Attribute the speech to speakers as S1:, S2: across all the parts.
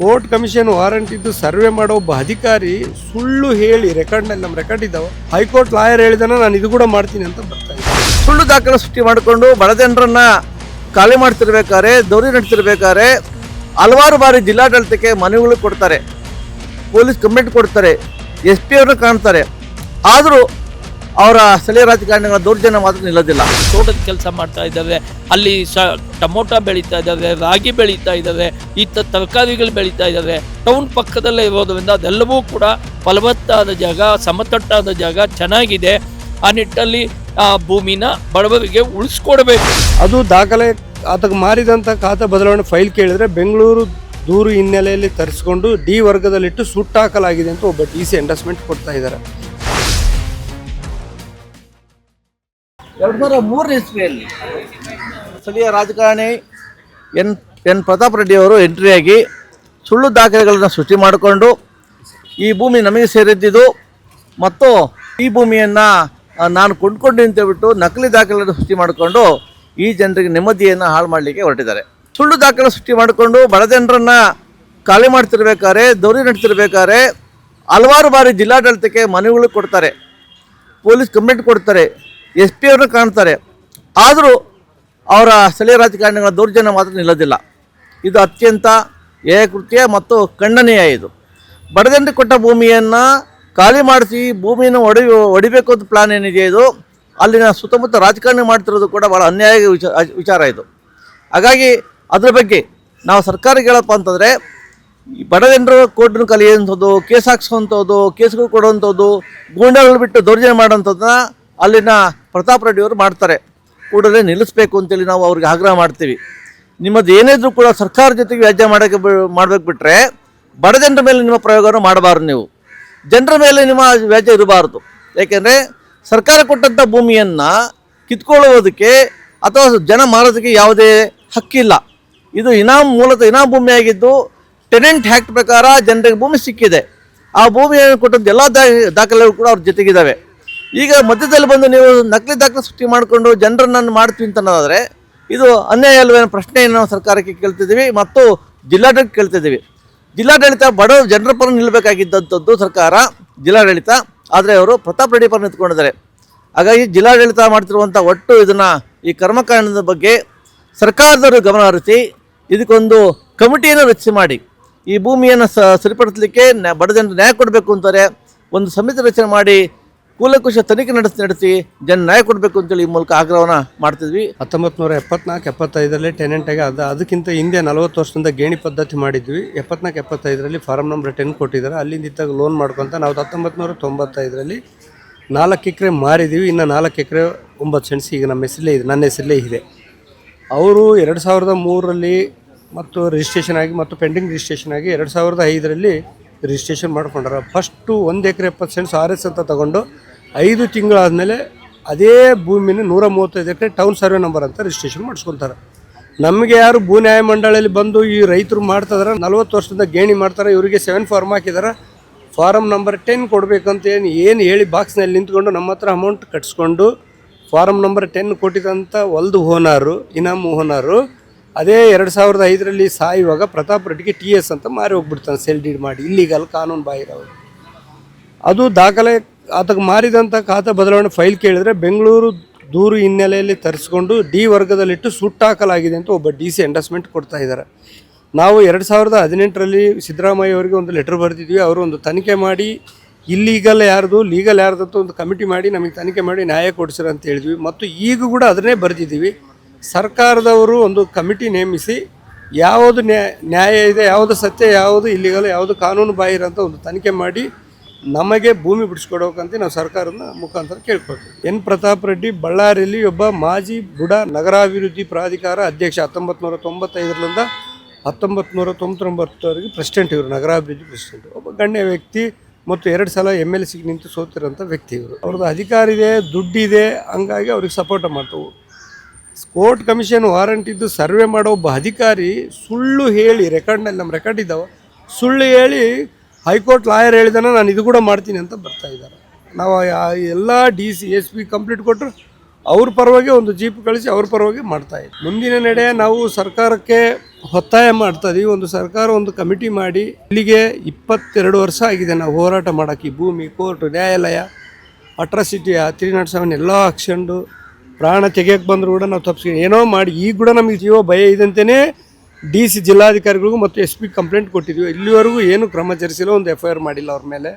S1: Court commission warrant ಇದ್ದು survey ಮಾಡೋ ಒಬ್ಬ ಅಧಿಕಾರಿ ಸುಳ್ಳು ಹೇಳಿ ರೆಕಾರ್ಡ್ನಲ್ಲಿ ನಮ್ಮ ರೆಕಾರ್ಡ್ ಇದ್ದಾವೆ. ಹೈಕೋರ್ಟ್ ಲಾಯರ್ ಹೇಳಿದಾನ ನಾನು ಇದು ಕೂಡ ಮಾಡ್ತೀನಿ ಅಂತ ಬರ್ತಾ
S2: ಸುಳ್ಳು ದಾಖಲೆ ಸೃಷ್ಟಿ ಮಾಡಿಕೊಂಡು ಬಡ ಜನರನ್ನ ಖಾಲಿ ಮಾಡ್ತಿರ್ಬೇಕಾದ್ರೆ, ದೌರಿ ನಡೆಸಿರ್ಬೇಕಾರೆ ಹಲವಾರು ಬಾರಿ ಜಿಲ್ಲಾಡಳಿತಕ್ಕೆ ಮನವಿಗಳು ಕೊಡ್ತಾರೆ. ಪೊಲೀಸ್ ಕಂಪ್ಲೇಂಟ್ ಕೊಡ್ತಾರೆ. ಎಸ್ ಪಿ ಅವ್ರನ್ನ ಕಾಣ್ತಾರೆ. ಆದರೂ ಅವರ ಸ್ಥಳೀಯ ರಾಜಕಾರಣಿಗಳ ದೌರ್ಜನ್ಯ ಮಾತ್ರ ನಿಲ್ಲೋದಿಲ್ಲ.
S3: ತೋಟದ ಕೆಲಸ ಮಾಡ್ತಾ ಇದ್ದಾವೆ ಅಲ್ಲಿ ಸ ಟೊಮೊಟೊ ಬೆಳೀತಾ ಇದ್ದಾವೆ ರಾಗಿ ಬೆಳೀತಾ ಇದ್ದಾವೆ ಇತ್ತ ತರಕಾರಿಗಳು ಬೆಳೀತಾ ಇದ್ದಾವೆ. ಟೌನ್ ಪಕ್ಕದಲ್ಲೇ ಇರೋದ್ರಿಂದ ಅದೆಲ್ಲವೂ ಕೂಡ ಫಲವತ್ತಾದ ಜಾಗ ಸಮತಟ್ಟಾದ ಜಾಗ ಚೆನ್ನಾಗಿದೆ. ಆ ನಿಟ್ಟಲ್ಲಿ ಆ ಭೂಮಿನ ಬಡವರಿಗೆ ಉಳಿಸ್ಕೊಡ್ಬೇಕು.
S1: ಅದು ದಾಖಲೆ ಅದಕ್ಕೆ ಮಾರಿದಂಥ ಖಾತೆ ಬದಲಾವಣೆ ಫೈಲ್ ಕೇಳಿದರೆ ಬೆಂಗಳೂರು ದೂರು ಹಿನ್ನೆಲೆಯಲ್ಲಿ ತರಿಸ್ಕೊಂಡು ಡಿ ವರ್ಗದಲ್ಲಿಟ್ಟು ಸುಟ್ಟಾಕಲಾಗಿದೆ ಅಂತ ಒಬ್ಬ ಡಿ ಸಿ ಎಂಡಸ್ಮೆಂಟ್ ಕೊಡ್ತಾ ಇದ್ದಾರೆ.
S2: ಎರಡು ಸಾವಿರ ಮೂರನೇ ಇಸ್ವಿಯಲ್ಲಿ ಸ್ಥಳೀಯ ರಾಜಕಾರಣಿ ಎನ್ ಎನ್ ಪ್ರತಾಪ್ ರೆಡ್ಡಿ ಅವರು ಎಂಟ್ರಿಯಾಗಿ ಸುಳ್ಳು ದಾಖಲೆಗಳನ್ನು ಸೃಷ್ಟಿ ಮಾಡಿಕೊಂಡು ಈ ಭೂಮಿ ನಮಗೆ ಸೇರಿದ್ದಿದ್ದು ಮತ್ತು ಈ ಭೂಮಿಯನ್ನು ನಾನು ಕೊಂಡ್ಕೊಂಡು ಅಂತ ಹೇಳ್ಬಿಟ್ಟು ನಕಲಿ ದಾಖಲೆಗಳನ್ನು ಸೃಷ್ಟಿ ಮಾಡಿಕೊಂಡು ಈ ಜನರಿಗೆ ನೆಮ್ಮದಿಯನ್ನು ಹಾಳು ಮಾಡಲಿಕ್ಕೆ ಹೊರಟಿದ್ದಾರೆ. ಸುಳ್ಳು ದಾಖಲೆ ಸೃಷ್ಟಿ ಮಾಡಿಕೊಂಡು ಬಡ ಜನರನ್ನು ಖಾಲಿ ಮಾಡ್ತಿರ್ಬೇಕಾದ್ರೆ, ದೌರಿ ನಡೆಸಿರ್ಬೇಕಾದ್ರೆ ಹಲವಾರು ಬಾರಿ ಜಿಲ್ಲಾಡಳಿತಕ್ಕೆ ಮನವಿಗಳು ಕೊಡ್ತಾರೆ. ಪೊಲೀಸ್ ಕಂಪ್ಲೇಂಟ್ ಕೊಡ್ತಾರೆ. ಎಸ್ ಪಿ ಅವ್ರನ್ನ ಕಾಣ್ತಾರೆ. ಆದರೂ ಅವರ ಸ್ಥಳೀಯ ರಾಜಕಾರಣಿಗಳ ದೌರ್ಜನ್ಯ ಮಾತ್ರ ನಿಲ್ಲೋದಿಲ್ಲ. ಇದು ಅತ್ಯಂತ ಏಕೃತ್ಯ ಮತ್ತು ಖಂಡನೀಯ ಇದು. ಬಡದಂಡಿ ಕೊಟ್ಟ ಭೂಮಿಯನ್ನು ಖಾಲಿ ಮಾಡಿಸಿ ಭೂಮಿಯನ್ನು ಒಡೆಯ, ಒಡಿಬೇಕು ಅಂತ ಪ್ಲಾನ್ ಏನಿದೆ ಇದು? ಅಲ್ಲಿನ ಸುತ್ತಮುತ್ತ ರಾಜಕಾರಣಿ ಮಾಡ್ತಿರೋದು ಕೂಡ ಭಾಳ ಅನ್ಯಾಯ ವಿಚಾರ ಇದು. ಹಾಗಾಗಿ ಅದರ ಬಗ್ಗೆ ನಾವು ಸರ್ಕಾರಕ್ಕೆ ಹೇಳಪ್ಪ ಅಂತಂದರೆ, ಈ ಬಡ ಜನರು ಕೋರ್ಟ್ನ ಕಲಿಯುವಂಥದ್ದು, ಕೇಸ್ ಹಾಕ್ಸುವಂಥದ್ದು ಕೇಸ್ಗಳು ಕೊಡುವಂಥದ್ದು ಗೂಂಡಾಗಳು ಬಿಟ್ಟು ದೌರ್ಜನ್ಯ ಮಾಡೋಂಥದ್ದನ್ನ ಅಲ್ಲಿನ ಪ್ರತಾಪ್ ರೆಡ್ಡಿ ಅವರು ಮಾಡ್ತಾರೆ. ಕೂಡಲೇ ನಿಲ್ಲಿಸ್ಬೇಕು ಅಂತೇಳಿ ನಾವು ಅವ್ರಿಗೆ ಆಗ್ರಹ ಮಾಡ್ತೀವಿ. ನಿಮ್ಮದು ಏನಿದ್ರು ಕೂಡ ಸರ್ಕಾರ ಜೊತೆಗೆ ವ್ಯಾಜ್ಯ ಮಾಡೋಕ್ಕೆ ಮಾಡಬೇಕು ಬಿಟ್ಟರೆ ಬಡ ಜನರ ಮೇಲೆ ನಿಮ್ಮ ಪ್ರಯೋಗವನ್ನು ಮಾಡಬಾರ್ದು ನೀವು. ಜನರ ಮೇಲೆ ನಿಮ್ಮ ವ್ಯಾಜ್ಯ ಇರಬಾರ್ದು. ಏಕೆಂದರೆ ಸರ್ಕಾರ ಕೊಟ್ಟಂಥ ಭೂಮಿಯನ್ನು ಕಿತ್ಕೊಳ್ಳೋದಕ್ಕೆ ಅಥವಾ ಜನ ಮಾರೋದಕ್ಕೆ ಯಾವುದೇ ಹಕ್ಕಿಲ್ಲ. ಇದು ಇನಾಮ್ ಮೂಲತಃ ಇನಾಮ್ ಭೂಮಿಯಾಗಿದ್ದು ಟೆನೆಂಟ್ ಹ್ಯಾಕ್ಟ್ ಪ್ರಕಾರ ಜನರಿಗೆ ಭೂಮಿ ಸಿಕ್ಕಿದೆ. ಆ ಭೂಮಿಯನ್ನು ಕೊಟ್ಟಂಥ ಎಲ್ಲ ದಾಖಲೆಗಳು ಕೂಡ ಅವ್ರ ಜೊತೆಗಿದ್ದಾವೆ ಈಗ ಮಧ್ಯದಲ್ಲಿ ಬಂದು ನೀವು ನಕಲಿ ದಾಖಲೆ ಸೃಷ್ಟಿ ಮಾಡಿಕೊಂಡು ಜನರನ್ನು ಮಾಡ್ತೀವಿ ಅಂತ ಇದು ಅನ್ಯಾಯ ಅಲ್ವೇನೋ ಪ್ರಶ್ನೆಯನ್ನು ನಾವು ಸರ್ಕಾರಕ್ಕೆ ಕೇಳ್ತಿದ್ದೀವಿ ಮತ್ತು ಜಿಲ್ಲಾಡಳಿತ ಕೇಳ್ತಿದ್ದೀವಿ. ಜಿಲ್ಲಾಡಳಿತ ಬಡ ಜನರ ಪರ ನಿಲ್ಲಬೇಕಾಗಿದ್ದಂಥದ್ದು ಸರ್ಕಾರ, ಜಿಲ್ಲಾಡಳಿತ, ಆದರೆ ಅವರು ಪ್ರತಾಪ್ ರೆಡ್ಡಿ ಪರ ನಿಂತ್ಕೊಂಡಿದ್ದಾರೆ. ಹಾಗಾಗಿ ಜಿಲ್ಲಾಡಳಿತ ಮಾಡ್ತಿರುವಂಥ ಒಟ್ಟು ಇದನ್ನು ಈ ಕರ್ಮಕಾಂಡದ ಬಗ್ಗೆ ಸರ್ಕಾರದವರು ಗಮನ ಹರಿಸಿ, ಇದಕ್ಕೊಂದು ಕಮಿಟಿಯನ್ನು ರಚಿಸಿ ಮಾಡಿ, ಈ ಭೂಮಿಯನ್ನು ಸರಿಪಡಿಸಲಿಕ್ಕೆ ಬಡ ಜನರು ನ್ಯಾಯ ಕೊಡಬೇಕು ಅಂತಾರೆ, ಒಂದು ಸಮಿತಿ ರಚನೆ ಮಾಡಿ ಕೂಲಕುಶ ತನಿಖೆ ನಡೆಸಿ ನಡೆಸಿ ಜನ ನ್ಯಾಯ ಕೊಡಬೇಕು ಅಂತೇಳಿ ಈ ಮೂಲಕ ಆಗ್ರಹವನ್ನು ಮಾಡ್ತಿದ್ವಿ.
S1: ಹತ್ತೊಂಬತ್ತು ನೂರ ಎಪ್ಪತ್ನಾಲ್ಕು, ಎಪ್ಪತ್ತೈದರಲ್ಲಿ ಟೆನೆಂಟಾಗಿ ಅದು ಅದಕ್ಕಿಂತ ಹಿಂದೆ ನಲವತ್ತು ವರ್ಷದಿಂದ ಗೇಣಿ ಪದ್ಧತಿ ಮಾಡಿದ್ವಿ. ಎಪ್ಪತ್ನಾಲ್ಕು, ಎಪ್ಪತ್ತೈದರಲ್ಲಿ ಫಾರಮ್ ನಂಬರ್ ಟೆನ್ ಕೊಟ್ಟಿದ್ದಾರೆ. ಅಲ್ಲಿಂದ ಇದ್ದಾಗ ಲೋನ್ ಮಾಡ್ಕೊತ ನಾವು ಹತ್ತೊಂಬತ್ತು ನೂರ ತೊಂಬತ್ತೈದರಲ್ಲಿ ನಾಲ್ಕು ಎಕರೆ ಮಾರಿದ್ದೀವಿ ಇನ್ನು ನಾಲ್ಕು ಎಕರೆ ಒಂಬತ್ತು ಸೆಂಟ್ಸ್ ಈಗ ನಮ್ಮ ಹೆಸರಲ್ಲೇ ಇದೆ, ನನ್ನ ಹೆಸರಲ್ಲೇ ಇದೆ. ಅವರು ಎರಡು ಸಾವಿರದ ಮೂರರಲ್ಲಿ ಮತ್ತು ರಿಜಿಸ್ಟ್ರೇಷನ್ ಆಗಿ ಮತ್ತು ಪೆಂಡಿಂಗ್ ರಿಜಿಸ್ಟ್ರೇಷನ್ ಆಗಿ ಎರಡು ಸಾವಿರದ ಐದರಲ್ಲಿ ರಿಜಿಸ್ಟ್ರೇಷನ್ ಮಾಡ್ಕೊಂಡ್ರೆ. ಫಸ್ಟು ಒಂದು ಎಕರೆ ಎಪ್ಪತ್ತು ಸೆಂಟ್ಸ್ ಆರ್ ಎಸ್ ಅಂತ ತಗೊಂಡು ಐದು ತಿಂಗಳಾದಮೇಲೆ ಅದೇ ಭೂಮಿನ ನೂರ ಮೂವತ್ತೈದು ಎಕರೆ ಟೌನ್ ಸರ್ವೆ ನಂಬರ್ ಅಂತ ರಿಜಿಸ್ಟ್ರೇಷನ್ ಮಾಡಿಸ್ಕೊತಾರೆ. ನಮಗೆ ಯಾರು ಭೂ ನ್ಯಾಯ ಮಂಡಳಿಯಲ್ಲಿ ಬಂದು ಈ ರೈತರು ಮಾಡ್ತಿದಾರೆ ನಲ್ವತ್ತು ವರ್ಷದಿಂದ ಗೇಣಿ ಮಾಡ್ತಾರೆ, ಇವರಿಗೆ ಸೆವೆನ್ ಫಾರ್ಮ್ ಹಾಕಿದಾರೆ ಫಾರಮ್ ನಂಬರ್ ಟೆನ್ ಕೊಡಬೇಕಂತ ಏನು ಏನು ಹೇಳಿ ಬಾಕ್ಸ್ನಲ್ಲಿ ನಿಂತ್ಕೊಂಡು ನಮ್ಮ ಹತ್ರ ಅಮೌಂಟ್ ಕಟ್ಸ್ಕೊಂಡು ಫಾರಮ್ ನಂಬರ್ ಟೆನ್ ಕೊಟ್ಟಿದಂಥ ಹೊಲ್ದು ಓನರು, ಇನಾಮ್ ಓನರು, ಅದೇ ಎರಡು ಸಾವಿರದ ಐದರಲ್ಲಿ ಸಾಯುವಾಗ ಪ್ರತಾಪ್ ರೆಡ್ಡಿಗೆ ಟಿ ಎಸ್ ಅಂತ ಮಾರಿ ಹೋಗ್ಬಿಡ್ತಾನೆ ಸೆಲ್ ಡೀಡ್ ಮಾಡಿ ಇಲ್ಲಿಗಲ್ ಕಾನೂನು ಬಾಹಿರ ಅವರು. ಅದು ದಾಖಲೆ ಆತಗೆ ಮಾರಿದಂಥ ಖಾತೆ ಬದಲಾವಣೆ ಫೈಲ್ ಕೇಳಿದ್ರೆ ಬೆಂಗಳೂರು ದೂರು ಹಿನ್ನೆಲೆಯಲ್ಲಿ ತರಿಸ್ಕೊಂಡು ಡಿ ವರ್ಗದಲ್ಲಿಟ್ಟು ಸುಟ್ಟಾಕಲಾಗಿದೆ ಅಂತ ಒಬ್ಬ ಡಿ ಸಿ ಎಂಡಸ್ಮೆಂಟ್ ಕೊಡ್ತಾ ಇದ್ದಾರೆ. ನಾವು ಎರಡು ಸಾವಿರದ ಹದಿನೆಂಟರಲ್ಲಿ ಸಿದ್ದರಾಮಯ್ಯ ಅವರಿಗೆ ಒಂದು ಲೆಟರ್ ಬರೆದಿದ್ವಿ. ಅವರು ಒಂದು ತನಿಖೆ ಮಾಡಿ ಇಲ್ಲೀಗಲ್ ಯಾರ್ದು ಲೀಗಲ್ ಯಾರ್ದಂತ ಒಂದು ಕಮಿಟಿ ಮಾಡಿ ನಮಗೆ ತನಿಖೆ ಮಾಡಿ ನ್ಯಾಯ ಕೊಡಿಸಿರ ಅಂತ ಹೇಳಿದ್ವಿ. ಮತ್ತು ಈಗ ಕೂಡ ಅದನ್ನೇ ಬರೆದಿದ್ದೀವಿ. ಸರ್ಕಾರದವರು ಒಂದು ಕಮಿಟಿ ನೇಮಿಸಿ ಯಾವುದು ನ್ಯಾಯ ಇದೆ, ಯಾವುದು ಸತ್ಯ, ಯಾವುದು ಇಲ್ಲಿಗಲ್ ಯಾವುದು ಕಾನೂನು ಬಾಹಿರ ಅಂತ ಒಂದು ತನಿಖೆ ಮಾಡಿ ನಮಗೆ ಭೂಮಿ ಬಿಡಿಸ್ಕೊಡೋಕಂತ ನಾವು ಸರ್ಕಾರದ ಮುಖಾಂತರ ಕೇಳ್ಕೊಳ್ತೀವಿ. ಎನ್. ಪ್ರತಾಪ್ ರೆಡ್ಡಿ ಬಳ್ಳಾರಿಯಲ್ಲಿ ಒಬ್ಬ ಮಾಜಿ ಬುಡ ನಗರಾಭಿವೃದ್ಧಿ ಪ್ರಾಧಿಕಾರ ಅಧ್ಯಕ್ಷ ಹತ್ತೊಂಬತ್ತು ನೂರ ತೊಂಬತ್ತೈದರಿಂದ ಹತ್ತೊಂಬತ್ತು ನೂರ ತೊಂಬತ್ತೊಂಬತ್ತವರೆಗೆ ಪ್ರೆಸಿಡೆಂಟ್ ಇವರು, ನಗರಾಭಿವೃದ್ಧಿ ಪ್ರೆಸಿಡೆಂಟ್ ಒಬ್ಬ ಗಣ್ಯ ವ್ಯಕ್ತಿ ಮತ್ತು ಎರಡು ಸಲ ಎಂ ಎಲ್ ಸಿಗೆ ನಿಂತು ಸೋತಿರೋಂಥ ವ್ಯಕ್ತಿ ಇವರು. ಅವ್ರದ್ದು ಅಧಿಕಾರ ಇದೆ, ದುಡ್ಡಿದೆ, ಹಂಗಾಗಿ ಅವ್ರಿಗೆ ಸಪೋರ್ಟ್ ಮಾಡ್ತವು. ಕೋರ್ಟ್ ಕಮಿಷನ್ ವಾರಂಟ್ ಇದ್ದು ಸರ್ವೆ ಮಾಡೋ ಒಬ್ಬ ಅಧಿಕಾರಿ ಸುಳ್ಳು ಹೇಳಿ ರೆಕಾರ್ಡ್ನಲ್ಲಿ ನಮ್ಮ ರೆಕಾರ್ಡ್ ಇದ್ದಾವೆ, ಸುಳ್ಳು ಹೇಳಿ ಹೈಕೋರ್ಟ್ ಲಾಯರ್ ಹೇಳಿದಾನ ನಾನು ಇದು ಕೂಡ ಮಾಡ್ತೀನಿ ಅಂತ ಬರ್ತಾ ಇದ್ದಾರೆ. ನಾವು ಎಲ್ಲ D C, S P complete ಕೊಟ್ಟರು ಅವ್ರ ಪರವಾಗಿ ಒಂದು ಜೀಪ್ ಕಳಿಸಿ ಅವ್ರ ಪರವಾಗಿ ಮಾಡ್ತಾ ಇದ್ದೀವಿ ಮುಂದಿನ ನಡೆ ನಾವು ಸರ್ಕಾರಕ್ಕೆ ಒತ್ತಾಯ ಮಾಡ್ತಾ ಇದೀವಿ. ಒಂದು ಸರ್ಕಾರ ಒಂದು ಕಮಿಟಿ ಮಾಡಿ ಇಲ್ಲಿಗೆ ಇಪ್ಪತ್ತೆರಡು ವರ್ಷ ಆಗಿದೆ ನಾವು ಹೋರಾಟ ಮಾಡೋಕ್ಕೆ. ಭೂಮಿ, ಕೋರ್ಟ್, ನ್ಯಾಯಾಲಯ, ಅಟ್ರಾಸಿಟಿ ತ್ರೀ ನಾಟ್ ಸೆವೆನ್ ಎಲ್ಲ ಆಕ್ಷನ್ಡು ಪ್ರಾಣ ತೆಗಿಯಕ್ಕೆ ಬಂದರೂ ಕೂಡ ನಾವು ತಪ್ಪಿಸ್ಕೊಂಡು ಏನೋ ಮಾಡಿ. ಈಗ ಕೂಡ ನಮಗೆ ಜೀವ ಭಯ ಇದಂತೆಯೇ ಡಿ ಸಿ ಜಿಲ್ಲಾಧಿಕಾರಿಗಳಿಗೂ ಮತ್ತು ಎಸ್ ಪಿ ಕಂಪ್ಲೇಂಟ್ ಕೊಟ್ಟಿದ್ವಿ. ಇಲ್ಲಿವರೆಗೂ ಏನು ಕ್ರಮ ಜರಿಸಿಲ್ಲ ಒಂದು ಎಫ್ ಐ ಆರ್ ಮಾಡಿಲ್ಲ ಅವ್ರ ಮೇಲೆ.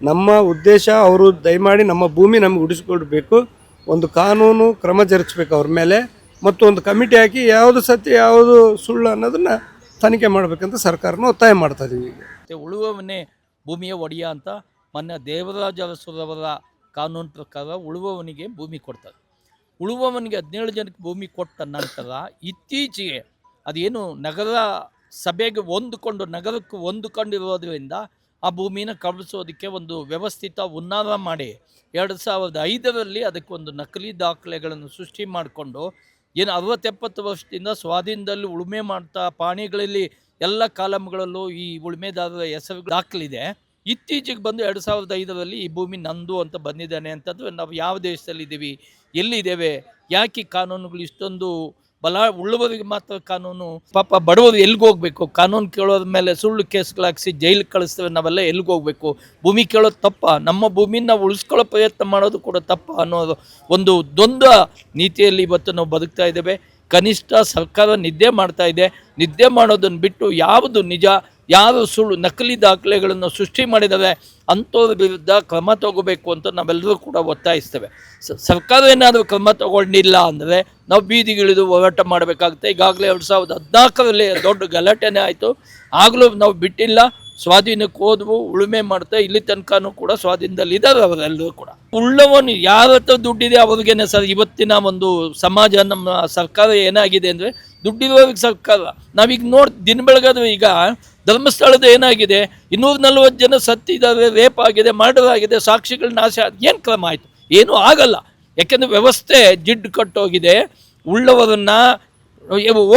S1: ನಮ್ಮ ಉದ್ದೇಶ ಅವರು ದಯಮಾಡಿ ನಮ್ಮ ಭೂಮಿ ನಮಗೆ ಉಡಿಸಿಕೊಡ್ಬೇಕು. ಒಂದು ಕಾನೂನು ಕ್ರಮ ಜರುಗಿಸ್ಬೇಕು ಅವ್ರ ಮೇಲೆ. ಮತ್ತು ಒಂದು ಕಮಿಟಿ ಹಾಕಿ ಯಾವುದು ಸತ್ಯ, ಯಾವುದು ಸುಳ್ಳು ಅನ್ನೋದನ್ನು ತನಿಖೆ ಮಾಡಬೇಕಂತ ಸರ್ಕಾರನ ಒತ್ತಾಯ ಮಾಡ್ತಾ ಇದೀವಿ ಈಗ.
S3: ಮತ್ತೆ ಉಳುವವನ್ನೇ ಭೂಮಿಯ ಒಡೆಯ ಅಂತ ಮೊನ್ನೆ ದೇವರಾಜ ಅರಸರವರ ಕಾನೂನು ಪ್ರಕಾರ ಉಳುವವನಿಗೆ ಭೂಮಿ ಕೊಡ್ತಾರೆ. ಉಳುವವನಿಗೆ ಹದಿನೇಳು ಜನಕ್ಕೆ ಭೂಮಿ ಕೊಟ್ಟ ನಂತರ ಇತ್ತೀಚೆಗೆ ಅದೇನು ನಗರ ಸಭೆಗೆ ಹೊಂದಿಕೊಂಡು, ನಗರಕ್ಕೆ ಹೊಂದಿಕೊಂಡಿರೋದ್ರಿಂದ ಆ ಭೂಮಿನ ಕಬಳಿಸೋದಕ್ಕೆ ಒಂದು ವ್ಯವಸ್ಥಿತ ಉನ್ನಾರ ಮಾಡಿ ಎರಡು ಸಾವಿರದ ಐದರಲ್ಲಿ ಅದಕ್ಕೆ ಒಂದು ನಕಲಿ ದಾಖಲೆಗಳನ್ನು ಸೃಷ್ಟಿ ಮಾಡಿಕೊಂಡು, ಏನು ಅರವತ್ತೆಪ್ಪತ್ತು ವರ್ಷದಿಂದ ಸ್ವಾಧೀನದಲ್ಲಿ ಉಳುಮೆ ಮಾಡ್ತಾ ಪಾಣಿಗಳಲ್ಲಿ ಎಲ್ಲ ಕಾಲಮ್ಗಳಲ್ಲೂ ಈ ಉಳುಮೆದಾರರ ಹೆಸರು ದಾಖಲಿದೆ. ಇತ್ತೀಚೆಗೆ ಬಂದು ಎರಡು ಸಾವಿರದ ಐದರಲ್ಲಿ ಈ ಭೂಮಿ ನಂದು ಅಂತ ಬಂದಿದ್ದಾನೆ ಅಂತಂದರೆ ನಾವು ಯಾವ ದೇಶದಲ್ಲಿದ್ದೀವಿ, ಎಲ್ಲಿದ್ದೇವೆ, ಯಾಕೆ ಕಾನೂನುಗಳು ಇಷ್ಟೊಂದು ಬಲ ಉಳ್ಳುವುದಿಗೆ ಮಾತ್ರ ಕಾನೂನು, ಪಾಪ ಬಡವರು ಎಲ್ಲಿಗೆ ಹೋಗ್ಬೇಕು? ಕಾನೂನು ಕೇಳೋದ ಮೇಲೆ ಸುಳ್ಳು ಕೇಸ್ಗಳಾಗಿಸಿ ಜೈಲಿಗೆ ಕಳಿಸ್ತೇವೆ ನಾವೆಲ್ಲ ಎಲ್ಲಿಗೆ ಹೋಗ್ಬೇಕು? ಭೂಮಿ ಕೇಳೋದು ತಪ್ಪ. ನಮ್ಮ ಭೂಮಿನ ನಾವು ಉಳಿಸ್ಕೊಳ್ಳೋ ಪ್ರಯತ್ನ ಮಾಡೋದು ಕೂಡ ತಪ್ಪ ಅನ್ನೋದು ಒಂದು ದ್ವಂದ್ವ ನೀತಿಯಲ್ಲಿ ಇವತ್ತು ನಾವು ಬದುಕ್ತಾ ಇದ್ದೇವೆ. ಕನಿಷ್ಠ ಸರ್ಕಾರ ನಿದ್ದೆ ಮಾಡ್ತಾ ಇದೆ. ನಿದ್ದೆ ಮಾಡೋದನ್ನು ಬಿಟ್ಟು ಯಾವುದು ನಿಜ, ಯಾರು ಸುಳ್ಳು, ನಕಲಿ ದಾಖಲೆಗಳನ್ನು ಸೃಷ್ಟಿ ಮಾಡಿದ್ದಾರೆ ಅಂಥವ್ರ ವಿರುದ್ಧ ಕ್ರಮ ತಗೋಬೇಕು ಅಂತ ನಾವೆಲ್ಲರೂ ಕೂಡ ಒತ್ತಾಯಿಸ್ತೇವೆ. ಸರ್ಕಾರ ಏನಾದರೂ ಕ್ರಮ ತಗೊಂಡಿಲ್ಲ ಅಂದರೆ ನಾವು ಬೀದಿಗಿಳಿದು ಹೋರಾಟ ಮಾಡಬೇಕಾಗುತ್ತೆ. ಈಗಾಗಲೇ ಎರಡು ಸಾವಿರದ ಹದಿನಾಲ್ಕರಲ್ಲಿ ದೊಡ್ಡ ಗಲಾಟೆನೇ ಆಯಿತು. ಆಗಲೂ ನಾವು ಬಿಟ್ಟಿಲ್ಲ. ಸ್ವಾಧೀನಕ್ಕೆ ಹೋದ್ವು, ಉಳುಮೆ ಮಾಡ್ತಾ ಇಲ್ಲಿ ತನಕನೂ ಕೂಡ ಸ್ವಾಧೀನದಲ್ಲಿ ಇದ್ದಾರೆ ಅವರೆಲ್ಲರೂ ಕೂಡ. ಉಳ್ಳವನು ಯಾರ ಹತ್ರ ದುಡ್ಡಿದೆ ಅವ್ರಿಗೇನೆ ಸರ್, ಇವತ್ತಿನ ಒಂದು ಸಮಾಜ, ನಮ್ಮ ಸರ್ಕಾರ ಏನಾಗಿದೆ ಅಂದರೆ ದುಡ್ಡಿರೋರಿಗೆ ಸರ್ಕಾರ. ನಾವೀಗ ನೋಡಿ, ದಿನ ಬೆಳಗಾದ್ರೆ ಈಗ ಧರ್ಮಸ್ಥಳದ ಏನಾಗಿದೆ ಇನ್ನೂರ ನಲ್ವತ್ತು ಜನ ಸತ್ತಿದ್ದಾರೆ, ರೇಪ್ ಆಗಿದೆ, ಮರ್ಡರ್ ಆಗಿದೆ, ಸಾಕ್ಷಿಗಳು ನಾಶ ಏನು ಕ್ರಮ ಆಯಿತು? ಏನೂ ಆಗಲ್ಲ. ಯಾಕೆಂದರೆ ವ್ಯವಸ್ಥೆ ಜಿಡ್ಡು ಕಟ್ಟೋಗಿದೆ, ಉಳ್ಳವರನ್ನು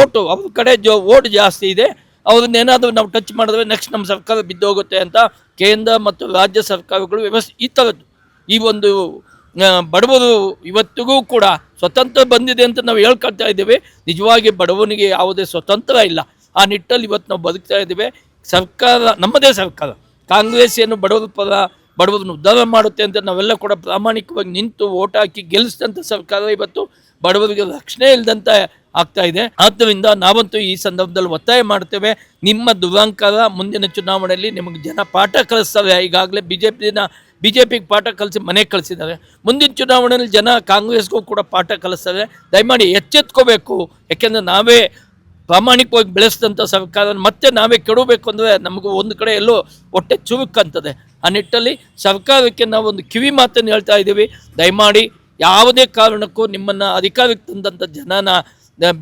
S3: ಓಟು, ಅವ್ರ ಕಡೆ ಜೋ, ಓಟ್ ಜಾಸ್ತಿ ಇದೆ ಅವ್ರನ್ನ ಏನಾದರೂ ನಾವು ಟಚ್ ಮಾಡಿದ್ರೆ ನೆಕ್ಸ್ಟ್ ನಮ್ಮ ಸರ್ಕಾರ ಬಿದ್ದೋಗುತ್ತೆ ಅಂತ ಕೇಂದ್ರ ಮತ್ತು ರಾಜ್ಯ ಸರ್ಕಾರಗಳು ವ್ಯವಸ್ಥೆ, ಈ ಥರದ್ದು ಈ ಒಂದು ಬಡವರು ಇವತ್ತಿಗೂ ಕೂಡ ಸ್ವತಂತ್ರ ಬಂದಿದೆ ಅಂತ ನಾವು ಹೇಳ್ಕೊಳ್ತಾ ಇದ್ದೇವೆ. ನಿಜವಾಗಿ ಬಡವನಿಗೆ ಯಾವುದೇ ಸ್ವತಂತ್ರ ಇಲ್ಲ. ಆ ನಿಟ್ಟಲ್ಲಿ ಇವತ್ತು ನಾವು ಬದುಕ್ತಾ ಇದ್ದೇವೆ. ಸರ್ಕಾರ, ನಮ್ಮದೇ ಸರ್ಕಾರ. ಕಾಂಗ್ರೆಸ್ ಏನು ಬಡವರ ಪರ ಬಡವರನ್ನು ಉದ್ಧಾರ ಮಾಡುತ್ತೆ ಅಂತ ನಾವೆಲ್ಲ ಕೂಡ ಪ್ರಾಮಾಣಿಕವಾಗಿ ನಿಂತು ಓಟ್ ಹಾಕಿ ಗೆಲ್ಲಿಸಿದಂಥ ಸರ್ಕಾರ ಇವತ್ತು ಬಡವರಿಗೆ ರಕ್ಷಣೆ ಇಲ್ಲದಂತ ಆಗ್ತಾ ಇದೆ. ಆದ್ದರಿಂದ ನಾವಂತೂ ಈ ಸಂದರ್ಭದಲ್ಲಿ ಒತ್ತಾಯ ಮಾಡ್ತೇವೆ ನಿಮ್ಮ ದುರಂಕಾರ ಮುಂದಿನ ಚುನಾವಣೆಯಲ್ಲಿ ನಿಮಗೆ ಜನ ಪಾಠ ಕಲಿಸ್ತಾರೆ. ಈಗಾಗಲೇ ಬಿ ಜೆ ಪಿನ ಬಿ ಜೆ ಪಿಗೆ ಪಾಠ ಕಲಿಸಿ ಮನೆಗೆ ಕಳಿಸಿದ್ದಾರೆ. ಮುಂದಿನ ಚುನಾವಣೆಯಲ್ಲಿ ಜನ ಕಾಂಗ್ರೆಸ್ಗೂ ಕೂಡ ಪಾಠ ಕಲಿಸ್ತಾರೆ. ದಯಮಾಡಿ ಎಚ್ಚೆತ್ಕೋಬೇಕು. ಯಾಕೆಂದರೆ ನಾವೇ ಪ್ರಾಮಾಣಿಕವಾಗಿ ಬೆಳೆಸಿದಂಥ ಸರ್ಕಾರ, ಮತ್ತೆ ನಾವೇ ಕೆಡಬೇಕು ಅಂದರೆ ನಮಗೂ ಒಂದು ಕಡೆ ಎಲ್ಲೋ ಹೊಟ್ಟೆ ಚುರುಕಂತದೆ. ಆ ನಿಟ್ಟಲ್ಲಿ ಸರ್ಕಾರಕ್ಕೆ ನಾವು ಒಂದು ಕಿವಿ ಮಾತನ್ನು ಹೇಳ್ತಾ ಇದ್ದೀವಿ. ದಯಮಾಡಿ ಯಾವುದೇ ಕಾರಣಕ್ಕೂ ನಿಮ್ಮನ್ನು ಅಧಿಕಾರಕ್ಕೆ ತಂದಂಥ ಜನನ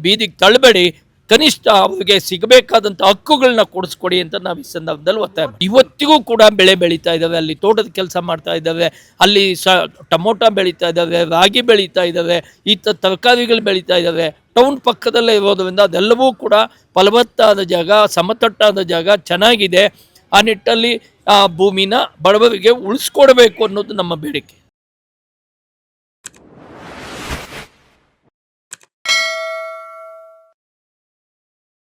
S3: ಬೀದಿಗೆ ತಳ್ಳಬೇಡಿ. ಕನಿಷ್ಠ ಅವರಿಗೆ ಸಿಗಬೇಕಾದಂಥ ಹಕ್ಕುಗಳನ್ನ ಕೊಡಿಸ್ಕೊಡಿ ಅಂತ ನಾವು ಈ ಸಂದರ್ಭದಲ್ಲಿ ಒತ್ತಾಯ. ಇವತ್ತಿಗೂ ಕೂಡ ಬೆಳೆ ಬೆಳೀತಾ ಇದ್ದಾವೆ ಅಲ್ಲಿ ತೋಟದ ಕೆಲಸ ಮಾಡ್ತಾ ಇದ್ದಾವೆ ಅಲ್ಲಿ ಸ ಟೊಮೊಟೊ ಬೆಳೀತಾ ಇದ್ದಾವೆ ರಾಗಿ ಬೆಳೀತಾ ಇದ್ದಾವೆ ಈ ತರಕಾರಿಗಳು ಬೆಳೀತಾ ಇದ್ದಾವೆ ಟೌನ್ ಪಕ್ಕದಲ್ಲೇ ಇರೋದ್ರಿಂದ ಅದೆಲ್ಲವೂ ಕೂಡ ಫಲವತ್ತಾದ ಜಾಗ, ಸಮತಟ್ಟಾದ ಜಾಗ, ಚೆನ್ನಾಗಿದೆ ಆ ನಿಟ್ಟಲ್ಲಿ ಆ ಭೂಮಿನ ಬಡವರಿಗೆ ಉಳಿಸ್ಕೊಡ್ಬೇಕು ಅನ್ನೋದು ನಮ್ಮ ಬೇಡಿಕೆ